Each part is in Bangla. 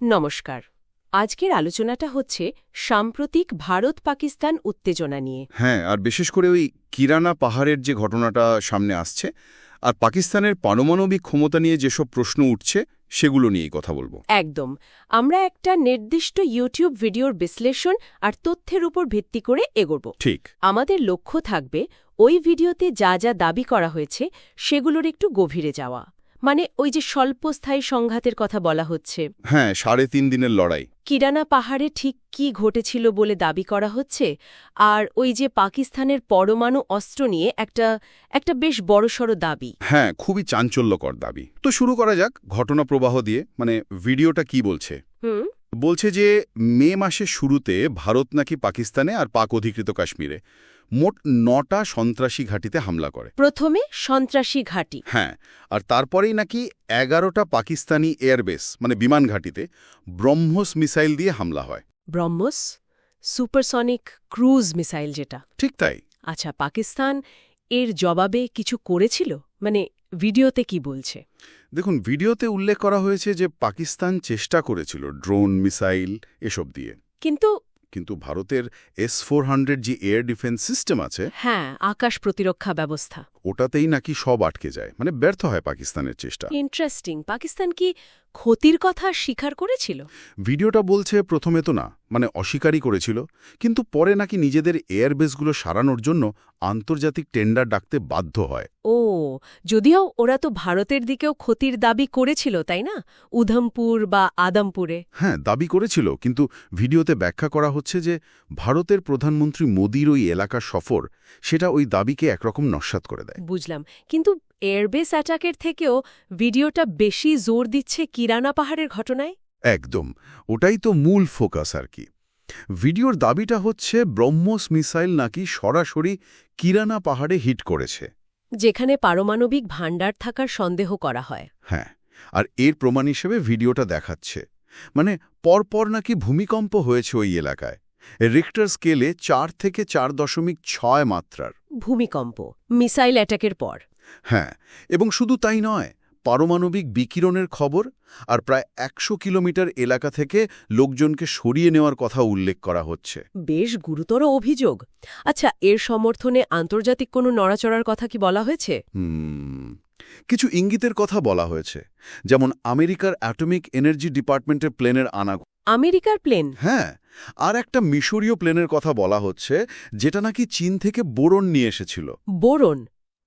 নমস্কার। আজকের আলোচনাটা হচ্ছে সাম্প্রতিক ভারত পাকিস্তান উত্তেজনা নিয়ে। হ্যাঁ আর বিশেষ করে ওই কিরানা পাহাড়ের যে ঘটনাটা সামনে আসছে আর পাকিস্তানের পারমাণবিক ক্ষমতা নিয়ে যেসব প্রশ্ন উঠছে সেগুলো নিয়েই কথা বলব। একদম। আমরা একটা নির্দিষ্ট ইউটিউব ভিডিওর বিশ্লেষণ আর তথ্যের উপর ভিত্তি করে এগোব। ঠিক। আমাদের লক্ষ্য থাকবে ওই ভিডিওতে যা যা দাবি করা হয়েছে সেগুলোর একটু গভীরে যাওয়া। মানে ওই যে স্বল্পস্থায়ী সংঘাতের কথা বলা হচ্ছে। হ্যাঁ সাড়ে তিন দিনের লড়াই। কিরানা পাহাড়ে ঠিক কি ঘটেছিল বলে দাবি করা হচ্ছে? আর ওই যে পাকিস্তানের পরমাণু অস্ত্র নিয়ে একটা একটা বেশ বড়সড় দাবি। হ্যাঁ খুবই চাঞ্চল্যকর দাবি। তো শুরু করা যাক ঘটনা প্রবাহ দিয়ে। মানে ভিডিওটা কি বলছে? বলছে যে মে মাসের শুরুতে ভারত নাকি পাকিস্তানে আর পাক অধিকৃত কাশ্মীরে মোট নটা সন্ত্রাসী ঘাঁটিতে হামলা করে। প্রথমে সন্ত্রাসী ঘাঁটি। হ্যাঁ আর তারপরেই নাকি এগারোটা পাকিস্তানি এয়ারবেস মানে বিমান ঘাঁটিতে ব্রহ্মস মিসাইল দিয়ে হামলা হয়। ব্রহ্মস সুপারসনিক ক্রুজ মিসাইল যেটা। ঠিক তাই। আচ্ছা পাকিস্তান এর জবাবে কিছু করেছিল? মানে ভিডিওতে কি বলছে? দেখুন ভিডিওতে উল্লেখ করা হয়েছে যে পাকিস্তান চেষ্টা করেছিল ড্রোন মিসাইল এসব দিয়ে। কিন্তু কিন্তু ভারতের এস ফোর যে এয়ার ডিফেন্স সিস্টেম আছে হ্যাঁ আকাশ প্রতিরক্ষা ব্যবস্থা। ওটাতেই নাকি সব আটকে যায়। মানে ব্যর্থ হয় পাকিস্তানের চেষ্টা। ইন্টারেস্টিং পাকিস্তান কি ক্ষতির কথা স্বীকার করেছিল? ভিডিওটা বলছে প্রথমে তো না মানে অস্বীকারই করেছিল। কিন্তু পরে নাকি নিজেদের এয়ারবেসগুলো সারানোর জন্য আন্তর্জাতিক টেন্ডার ডাকতে বাধ্য হয়। ও যদিও ওরা তো ভারতের দিকেও ক্ষতির দাবি করেছিল তাই না? উধমপুর বা আদমপুরে। হ্যাঁ দাবি করেছিল কিন্তু ভিডিওতে ব্যাখ্যা করা হচ্ছে যে ভারতের প্রধানমন্ত্রী মোদির ওই এলাকার সফর সেটা ওই দাবিকে একরকম নস্বাত করে দেয়। বুঝলাম। কিন্তু এয়ারবেস অ্যাটাকের থেকেও ভিডিওটা বেশি জোর দিচ্ছে কিরানা পাহাড়ের ঘটনায়? একদম। ওটাই তো মূল ফোকাস আর কি। ভিডিওর দাবিটা হচ্ছে ব্রহ্মস মিসাইল নাকি সরাসরি কিরানা পাহাড়ে হিট করেছে। যেখানে পারমাণবিক ভাণ্ডার থাকার সন্দেহ করা হয়। হ্যাঁ আর এর প্রমাণ হিসেবে ভিডিওটা দেখাচ্ছে। মানে পরপর নাকি ভূমিকম্প হয়েছে ওই এলাকায়। রিক্টার স্কেলে চার থেকে চার দশমিক ছয় মাত্রার। ভূমিকম্প মিসাইল অ্যাটাকের পর। হ্যাঁ এবং শুধু তাই নয় পারমাণবিক বিকিরণের খবর আর প্রায় একশো কিলোমিটার এলাকা থেকে লোকজনকে সরিয়ে নেওয়ার কথা উল্লেখ করা হচ্ছে। বেশ গুরুতর অভিযোগ। আচ্ছা এর সমর্থনে আন্তর্জাতিক কোনো নড়াচড়ার কথা কি বলা হয়েছে? কিছু ইঙ্গিতের কথা বলা হয়েছে। যেমন আমেরিকার অ্যাটমিক এনার্জি ডিপার্টমেন্টের প্লেনের আনা আমেরিকার প্লেন? হ্যাঁ আর একটা মিশরীয় প্লেনের কথা বলা হচ্ছে যেটা নাকি চীন থেকে বোরন নিয়ে এসেছিল। বোরন?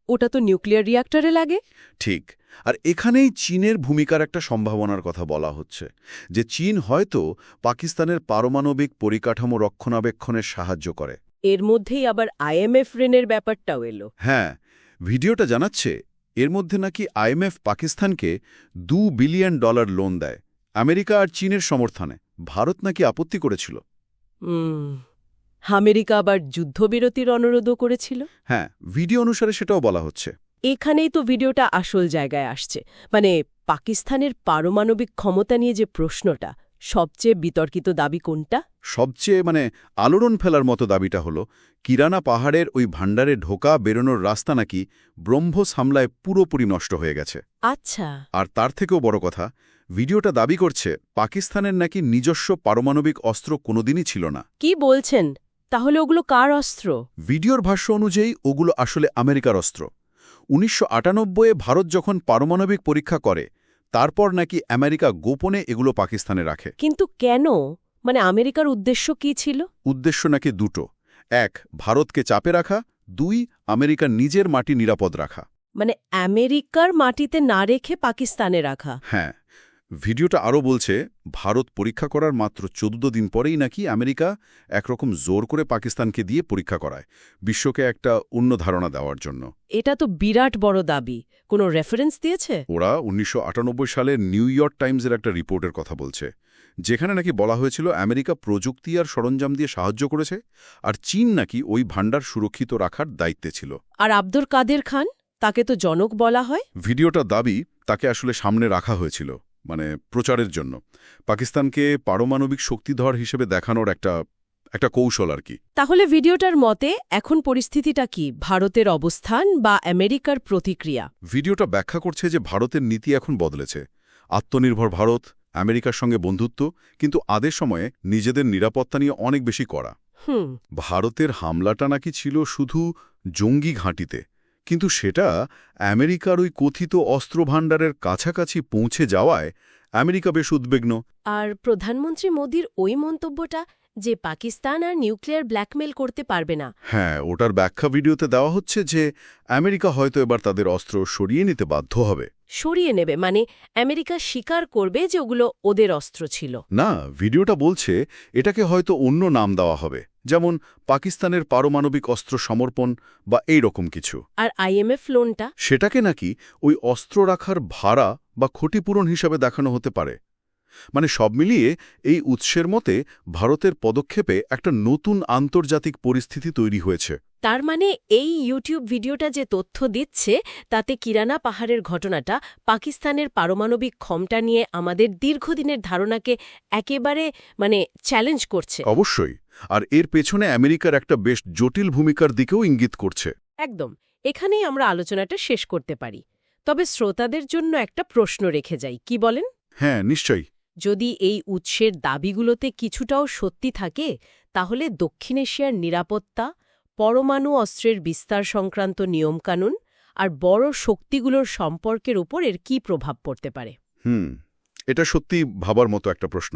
ওটা তো নিউক্লিয়ার রিয়াক্টরে লাগে। ঠিক। আর এখানেই চীনের ভূমিকার একটা সম্ভাবনার কথা বলা হচ্ছে যে চীন হয়তো পাকিস্তানের পারমাণবিক পরিকাঠামো রক্ষণাবেক্ষণে সাহায্য করে। এর মধ্যেই আবার আইএমএফ ঋণের ব্যাপারটাও এলো। হ্যাঁ ভিডিওটা জানাচ্ছে এর মধ্যে নাকি আইএমএফ পাকিস্তানকে দু বিলিয়ন ডলার লোন দেয়। আমেরিকা আর চীনের সমর্থনে। ভারত নাকি আপত্তি করেছিল। আমেরিকা আবার যুদ্ধবিরতির অনুরোধও করেছিল? হ্যাঁ ভিডিও অনুসারে সেটাও বলা হচ্ছে। এখানেই তো ভিডিওটা আসল জায়গায় আসছে। মানে পাকিস্তানের পারমাণবিক ক্ষমতা নিয়ে যে প্রশ্নটা সবচেয়ে বিতর্কিত দাবি কোনটা? সবচেয়ে মানে আলোড়ন ফেলার মতো দাবিটা হলো কিরানা পাহাড়ের ওই ভাণ্ডারে ঢোকা বেরোনোর রাস্তা নাকি ব্রহ্মস হামলায় পুরোপুরি নষ্ট হয়ে গেছে। আচ্ছা। আর তার থেকেও বড় কথা ভিডিওটা দাবি করছে পাকিস্তানের নাকি নিজস্ব পারমাণবিক অস্ত্র কোনোদিনই ছিল না। কি বলছেন? তাহলে ওগুলো কার অস্ত্র? ভিডিওর ভাষ্য অনুযায়ী ওগুলো আসলে আমেরিকার অস্ত্র। উনিশশো আটানব্বইয়ে ভারত যখন পারমাণবিক পরীক্ষা করে তারপর নাকি আমেরিকা গোপনে এগুলো পাকিস্তানে রাখে। কিন্তু কেন? মানে আমেরিকার উদ্দেশ্য কি ছিল? উদ্দেশ্য নাকি দুটো। এক ভারতকে চাপে রাখা। দুই আমেরিকার নিজের মাটি নিরাপদ রাখা। মানে আমেরিকার মাটিতে না রেখে পাকিস্তানে রাখা। হ্যাঁ। ভিডিওটা আরও বলছে ভারত পরীক্ষা করার মাত্র চোদ্দ দিন পরেই নাকি আমেরিকা একরকম জোর করে পাকিস্তানকে দিয়ে পরীক্ষা করায়। বিশ্বকে একটা অন্য ধারণা দেওয়ার জন্য। এটা তো বিরাট বড় দাবি। কোনো রেফারেন্স দিয়েছে? ওরা উনিশশো আটানব্বই সালে নিউ ইয়র্ক টাইমসের একটা রিপোর্টের কথা বলছে যেখানে নাকি বলা হয়েছিল আমেরিকা প্রযুক্তি আর সরঞ্জাম দিয়ে সাহায্য করেছে আর চীন নাকি ওই ভাণ্ডার সুরক্ষিত রাখার দায়িত্বে ছিল। আর আব্দুর কাদের খান? তাকে তো জনক বলা হয়। ভিডিওটা দাবি তাকে আসলে সামনে রাখা হয়েছিল। মানে প্রচারের জন্য। পাকিস্তানকে পারমাণবিক শক্তিধর হিসেবে দেখানোর একটা একটা কৌশল আর কি। তাহলে ভিডিওটার মতে এখন পরিস্থিতিটা কি? ভারতের অবস্থান বা আমেরিকার প্রতিক্রিয়া? ভিডিওটা ব্যাখ্যা করছে যে ভারতের নীতি এখন বদলেছে। আত্মনির্ভর ভারত আমেরিকার সঙ্গে বন্ধুত্ব কিন্তু আদের সময়ে নিজেদের নিরাপত্তা নিয়ে অনেক বেশি করা হুম। ভারতের হামলাটা নাকি ছিল শুধু জঙ্গি ঘাঁটিতে। কিন্তু সেটা আমেরিকার ওই কথিত অস্ত্রভাণ্ডারের কাছাকাছি পৌঁছে যাওয়ায় আমেরিকা বেশ উদ্বিগ্ন। আর প্রধানমন্ত্রী মোদীর ওই মন্তব্যটা যে পাকিস্তান আর নিউক্লিয়ার ব্ল্যাকমেল করতে পারবে না। হ্যাঁ ওটার ব্যাখ্যা ভিডিওতে দেওয়া হচ্ছে যে আমেরিকা হয়তো এবার তাদের অস্ত্র সরিয়ে নিতে বাধ্য হবে। সরিয়ে নেবে মানে আমেরিকা স্বীকার করবে যে ওগুলো ওদের অস্ত্র ছিল। না ভিডিওটা বলছে এটাকে হয়তো অন্য নাম দেওয়া হবে যেমন পাকিস্তানের পারমাণবিক অস্ত্র সমর্পণ বা এই রকম কিছু। আর আইএমএফ লোনটা? সেটাকে নাকি ওই অস্ত্র রাখার ভাড়া বা ক্ষতিপূরণ হিসাবে দেখানো হতে পারে। মানে সব মিলিয়ে এই উৎসের মতে ভারতের পদক্ষেপে একটা নতুন আন্তর্জাতিক পরিস্থিতি তৈরি হয়েছে। তার মানে এই ইউটিউব ভিডিওটা যে তথ্য দিচ্ছে তাতে কিরানা পাহাড়ের ঘটনাটা পাকিস্তানের পারমাণবিক ক্ষমতা নিয়ে আমাদের দীর্ঘদিনের ধারণাকে একেবারে মানে চ্যালেঞ্জ করছে। অবশ্যই। আর এর পেছনে আমেরিকার একটা বেশ জটিল ভূমিকার দিকেও ইঙ্গিত করছে। একদম। এখানেই আমরা আলোচনাটা শেষ করতে পারি। তবে শ্রোতাদের জন্য একটা প্রশ্ন রেখে যাই কি বলেন? হ্যাঁ নিশ্চয়ই। যদি এই উৎসের দাবিগুলোতে কিছুটাও সত্যি থাকে, তাহলে দক্ষিণ এশিয়ার নিরাপত্তা, পরমাণু অস্ত্রের বিস্তার সংক্রান্ত নিয়মকানুন আর বড় শক্তিগুলোর সম্পর্কের উপর এর কী প্রভাব পড়তে পারে? হুম, এটা সত্যি ভাবার মতো একটা প্রশ্ন।